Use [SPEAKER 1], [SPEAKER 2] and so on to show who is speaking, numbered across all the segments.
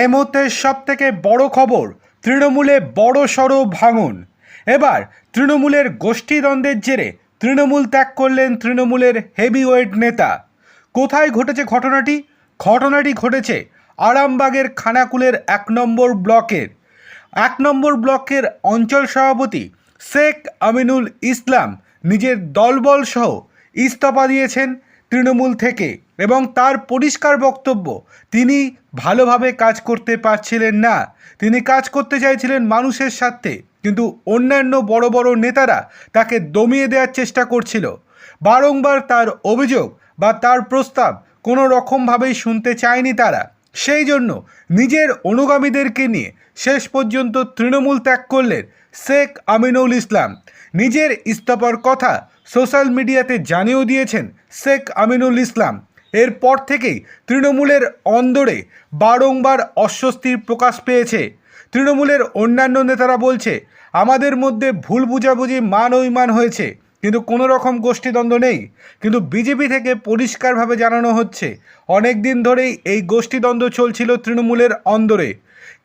[SPEAKER 1] এই মুহূর্তে সব থেকে বড় খবর, তৃণমূলে বড় সড়ো ভাঙন। এবার তৃণমূলের গোষ্ঠীদ্বন্দ্বের জেরে তৃণমূল ত্যাগ করলেন তৃণমূলের হেভিওয়েট নেতা। কোথায় ঘটেছে ঘটনাটি? ঘটনাটি ঘটেছে আরামবাগের খানাকুলের এক নম্বর ব্লকের। এক নম্বর ব্লকের অঞ্চল সভাপতি শেখ আমিনুল ইসলাম নিজের দলবল সহ ইস্তফা দিয়েছেন। তৃণমূল থেকে এবং তার পরিষ্কার বক্তব্য, তিনি ভালোভাবে কাজ করতে পারছিলেন না। তিনি কাজ করতে চাইছিলেন মানুষের স্বার্থে, কিন্তু অন্যান্য বড় বড় নেতারা তাকে দমিয়ে দেওয়ার চেষ্টা করছিল। বারংবার তার অভিযোগ বা তার প্রস্তাব কোনো রকমভাবেই শুনতে চায়নি তারা। সেই জন্য নিজের অনুগামীদেরকে নিয়ে শেষ পর্যন্ত তৃণমূল ত্যাগ করলেন শেখ আমিনুল ইসলাম। নিজের ইস্তফার কথা সোশ্যাল মিডিয়াতে জানিয়েও দিয়েছেন শেখ আমিনুল ইসলাম। এরপর থেকেই তৃণমূলের অন্দরে বারংবার অস্বস্তির প্রকাশ পেয়েছে। তৃণমূলের অন্যান্য নেতারা বলছে, আমাদের মধ্যে ভুল বুঝাবুঝি মান অভিমান হয়েছে, কিন্তু কোনো রকম গোষ্ঠীদ্বন্দ্ব নেই। কিন্তু বিজেপি থেকে পরিষ্কারভাবে জানানো হচ্ছে, অনেক দিন ধরেই এই গোষ্ঠীদ্বন্দ্ব চলছিল তৃণমূলের অন্দরে।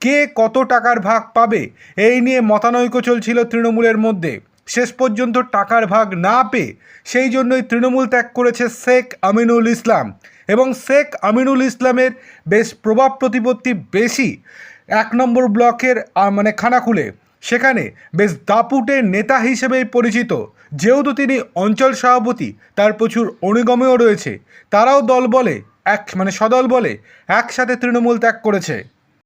[SPEAKER 1] কে কত টাকার ভাগ পাবে, এই নিয়ে মতানৈক্য চলছিল তৃণমূলের মধ্যে। শেষ পর্যন্ত টাকার ভাগ না পেয়ে সেই জন্যই তৃণমূল ত্যাগ করেছে শেখ আমিনুল ইসলাম। এবং শেখ আমিনুল ইসলামের বেশ প্রভাব প্রতিপত্তি বেশি এক নম্বর ব্লকের মানে খানাকুলে। সেখানে বেশ দাপুটের নেতা হিসেবেই পরিচিত। যেহেতু তিনি অঞ্চল সভাপতি, তার প্রচুর অনুগমেও রয়েছে। তারাও দল বলে, এক মানে সদল বলে, একসাথে তৃণমূল ত্যাগ করেছে।